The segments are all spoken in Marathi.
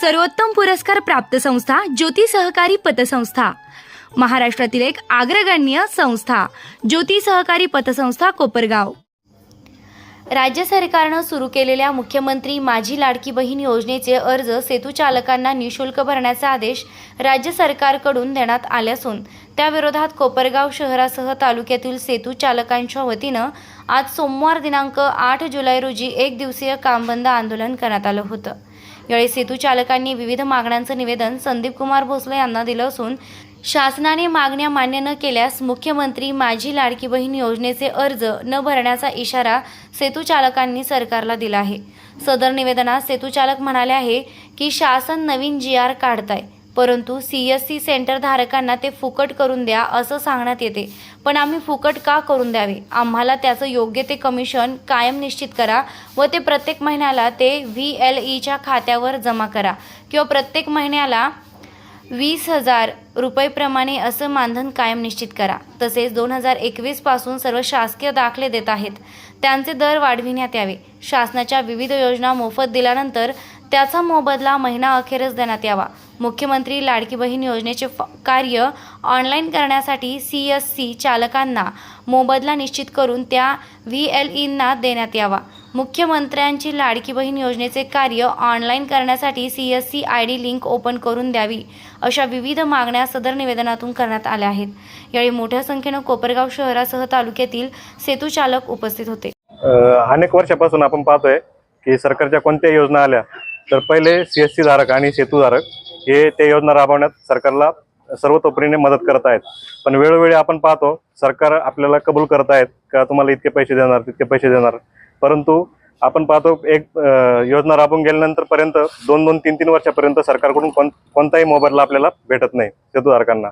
सर्वोत्तम पुरस्कार प्राप्त संस्था ज्योती सहकारी पतसंस्था. महाराष्ट्रातील एक अग्रगण्य संस्था ज्योती सहकारी पतसंस्था कोपरगाव. राज्य सरकारनं सुरू केलेल्या मुख्यमंत्री माझी लाडकी बहीण योजनेचे अर्ज सेतू चालकांना निशुल्क भरण्याचा आदेश राज्य सरकारकडून देण्यात आले असून त्याविरोधात कोपरगाव शहरासह तालुक्यातील सेतू चालकांच्या वतीनं आज सोमवार दिनांक आठ जुलै रोजी एक दिवसीय कामबंद आंदोलन करण्यात आलं होतं. यावेळी सेतू चालकांनी विविध मागण्यांचं निवेदन संदीप कुमार भोसले यांना दिलं असून शासनाने मागण्या मान्य न केल्यास मुख्यमंत्री माझी लाडकी बहीण योजनेचे अर्ज न भरण्याचा इशारा सेतू चालकांनी सरकारला दिला आहे. सदर निवेदनात सेतू चालक म्हणाले आहे की शासन नवीन जी आर काढताय. परंतु सी एस सी सेंटर धारकांना ते फुकट करून द्या असं सांगण्यात येते. पण आम्ही फुकट का करून द्यावे? आम्हाला त्याचं योग्य ते कमिशन कायम निश्चित करा व ते प्रत्येक महिन्याला ते व्ही एल ईच्या खात्यावर जमा करा किंवा प्रत्येक महिन्याला वीस हजार रुपयेप्रमाणे असं मानधन कायम निश्चित करा. तसेच दोन हजार एकवीसपासून सर्व शासकीय दाखले देत आहेत. त्यांचे दर वाढविण्यात यावे. शासनाच्या विविध योजना मोफत दिल्यानंतर त्याचा मोबदला महिना अखेरच देण्यात यावा. मुख्यमंत्री लाडकी बहीण योजनेचे कार्य ऑनलाईन करण्यासाठी सी एस सी चालकांना मोबदला निश्चित करून त्या व्ही एल ईंना देण्यात यावा. मुख्यमंत्र्यांची लाडकी बहीण योजनेचे कार्य ऑनलाईन करण्यासाठी C S C I D link open करून द्यावी अशा विविध मागण्या सदर निवेदनातून करण्यात आल्या आहेत. यावेळी मोठ्या संख्येनं कोपरगाव शहरासह तालुक्यातील सेतू चालक उपस्थित होते. अनेक वर्षापासून आपण पाहतोय की सरकारच्या कोणत्या योजना आल्या तर पहिले सी एस सी धारक आणि सेतूधारक हे त्या योजना राबवण्यात सरकारला सर्वतोपरीने मदत करत आहेत. पण वेळोवेळी आपण पाहतो सरकार आपल्याला कबूल करत आहेत का तुम्हाला इतके पैसे देणार तितके पैसे देणार? परंतु आपण पाहतो एक योजना राबवून गेल्यानंतर पर्यंत दोन दोन तीन तीन वर्षापर्यंत सरकारकडून कोण कोणताही मोबदला आपल्याला भेटत नाही सेतूधारकांना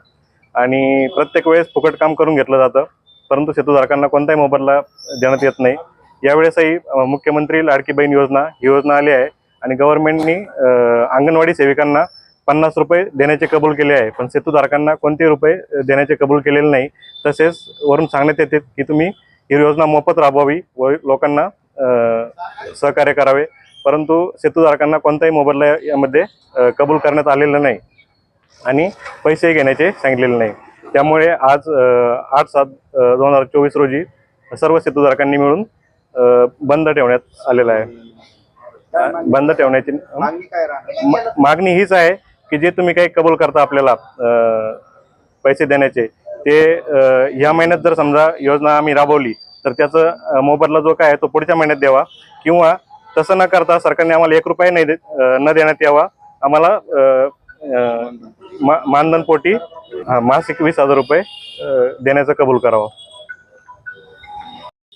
आणि प्रत्येक वेळेस फुकट काम करून घेतलं जातं परंतु सेतूधारकांना कोणताही मोबाईलला देण्यात येत नाही. यावेळेसही मुख्यमंत्री लाडकी बहीण योजना ही योजना आली आहे. आणि गव्हर्नमेंटनी अंगणवाडी सेविकांना पन्नास रुपये देण्याचे कबूल केले आहे. पण सेतूधारकांना कोणते रुपये देण्याचे कबूल केलेले नाही. तसेच वरून सांगण्यात येते की तुम्ही ही योजना मोफत राबवावी व लोकांना सहकार्य करावे. परंतु सेतूधारकांना कोणताही मोबदला यामध्ये कबूल करण्यात आलेला नाही आणि पैसे घेण्याचे सांगितलेले नाही. त्यामुळे आज आठ सात दोन हजार चोवीस रोजी सर्व सेतूधारकांनी मिळून बंद ठेवण्यात आलेला आहे. बंद ठेवण्याची. मागणी हीच आहे की जे तुम्ही काही कबूल करता आपल्याला अ, पैसे देण्याचे ते ह्या महिन्यात जर समजा योजना आम्ही राबवली तर त्याचं मोबदला जो काय आहे तो पुढच्या महिन्यात द्यावा किंवा तसं न करता सरकारने आम्हाला एक रुपया नाही अ, न देण्यात यावा. आम्हाला अ, अ, मा- मानधनपोटी हा, मासिक वीस हजार रुपये अ, देण्याचं कबूल करावं.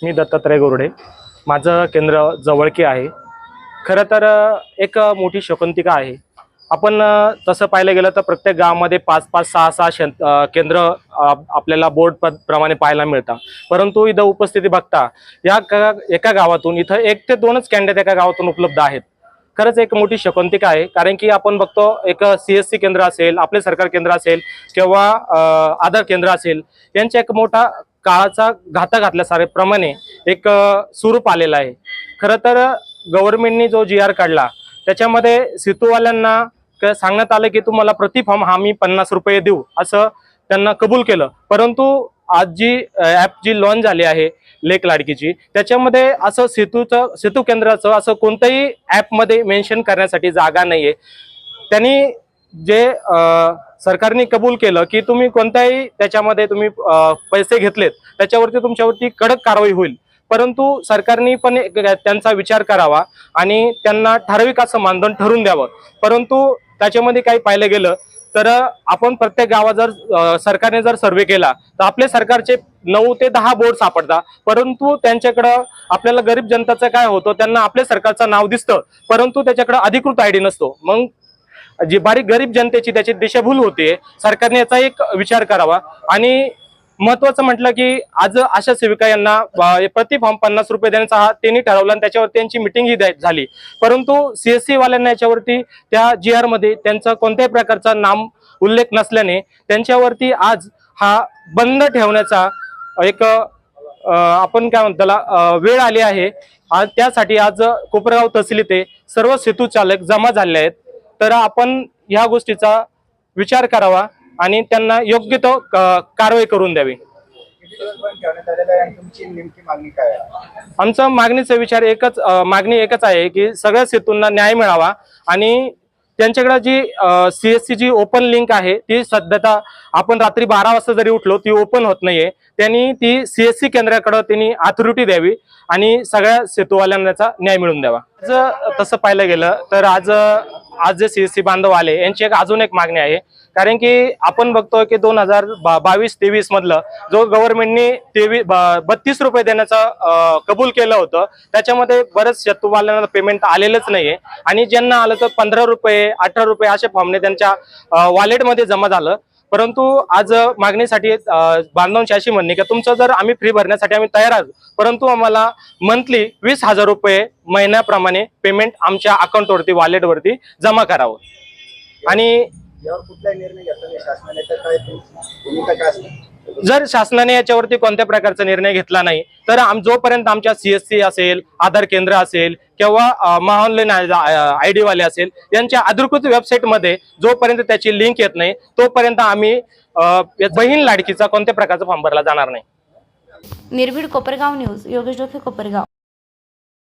मी दत्तात्रय गोरडे. माझं केंद्र जवळके आहे. खरं तर एक मोठी शकुंतिका आहे. आपण तसं पाहायला गेलं तर प्रत्येक गावामध्ये पाच पाच सहा सहा शं केंद्र आपल्याला बोर्ड प- प्रमाणे पाहायला मिळतात. परंतु इथं उपस्थिती बघता या एका गावातून इथं एक ते दोनच कॅन्डिडेट एका गावातून उपलब्ध आहेत. खरंच एक मोठी शकुंतिका आहे कारण की आपण बघतो एक सी एस सी केंद्र असेल आपले सरकार केंद्र असेल किंवा आधार केंद्र असेल यांचा एक मोठा काळाचा घाता घातल्यासारख्याप्रमाणे एक स्वरूप आलेला आहे. खरं तर गव्हर्नमेंटनी जो जी आर काढला त्याच्यामध्ये सेतूवाल्यांना क- सांगण्यात आलं की तुम्हाला प्रति फॉर्म हा मी पन्नास रुपये देऊ असं त्यांना कबूल केलं. परंतु आज जी ॲप जी लॉन्च झाली आहे लेक लाडकीची त्याच्यामध्ये असं सेतूचं सेतू केंद्राचं असं कोणत्याही ॲपमध्ये मेन्शन करण्यासाठी जागा नाहीये. त्यांनी जे सरकारने कबूल केलं की तुम्ही कोणत्याही त्याच्यामध्ये तुम्ही पैसे घेतलेत त्याच्यावरती तुमच्यावरती कडक कारवाई होईल. परंतु सरकारने पण एक त्यांचा विचार करावा आणि त्यांना ठराविक असं मानधन ठरवून द्यावं. परंतु त्याच्यामध्ये काही पाहिलं गेलं तर आपण प्रत्येक गावात जर सरकारने जर सर्वे केला तर आपले सरकारचे नऊ ते दहा बोर्ड सापडतात. परंतु त्यांच्याकडं आपल्याला गरीब जनताचं काय होतं त्यांना आपल्या सरकारचं नाव दिसतं परंतु त्याच्याकडं अधिकृत आयडी नसतो. मग जी बारीक गरीब जनतेची त्याची दिशाभूल होते सरकारने याचा एक विचार करावा आणि महत्वाचं म्हटलं की आज आशा सेविका यांना प्रति फॉर्म पन्नास रुपये देण्याचा हा त्यांनी ठरवला आणि त्याच्यावर त्यांची मिटिंग ही द्याय- झाली. परंतु सीएससी वाल्यांना याच्यावरती त्या जी आरमध्ये त्यांचा कोणत्याही प्रकारचा नाम उल्लेख नसल्याने त्यांच्यावरती आज हा बंद ठेवण्याचा एक आपण काय म्हणतो त्याला वेळ आली आहे. त्यासाठी आज कोपरगाव तहसील येथे सर्व सेतू चालक जमा झाले आहेत. तर आपण ह्या गोष्टीचा विचार करावा. आणि त्यांना योग्य तो कारवाई करून द्यावी. आमचा मागणीचा विचार एकच मागणी एकच आहे की सगळ्या सेतूंना न्याय मिळावा आणि त्यांच्याकडे जी सीएससी जी ओपन लिंक आहे ती सध्या आपण रात्री बारा वाजता जरी उठलो ती ओपन होत नाहीये. त्यांनी ती सीएससी केंद्राकडे त्यांनी अथॉरिटी द्यावी आणि सगळ्या सेतूवाल्यांचा न्याय मिळवून द्यावा. आज तसं पाहिलं गेलं तर आज आज जे सी सी बांधव आले यांची एक अजून एक मागणी आहे. कारण की आपण बघतो की दोन हजार बावीस तेवीस मधलं जो गव्हर्नमेंटनी तेवीस बत्तीस रुपये देण्याचं कबूल केलं होतं त्याच्यामध्ये बरेच शेतूवाल्यांना पेमेंट आलेलंच नाहीये. आणि ज्यांना आलं तर पंधरा रुपये अठरा रुपये असे फॉर्मने त्यांच्या वॉलेटमध्ये जमा झालं. परंतु आज मागणीसाठी बांधवांची अशी म्हणणे की तुमचं जर आम्ही फ्री भरण्यासाठी आम्ही तयार आहोत परंतु आम्हाला मंथली वीस हजार रुपये महिन्याप्रमाणे पेमेंट आमच्या अकाउंटवरती वॉलेटवरती जमा करावं. आणि यावर कुठलाही निर्णय घेतला शासनाने तर काय भूमिका काय असणार? जर शासनाने याच्यावरती कोणत्या प्रकारचा निर्णय घेतला नाही तर आम जोपर्यंत आमच्या सीएससी असेल आधार केंद्र असेल किंवा महाऑनलाईन आय डीवाले असेल यांच्या अधिकृत वेबसाईटमध्ये जोपर्यंत त्याची लिंक येत नाही तोपर्यंत आम्ही बहीण लाडकीचा कोणत्या प्रकारचा फॉर्म भरला जाणार नाही. निर्भीड कोपरगाव न्यूज योगेश डोके कोपरगाव.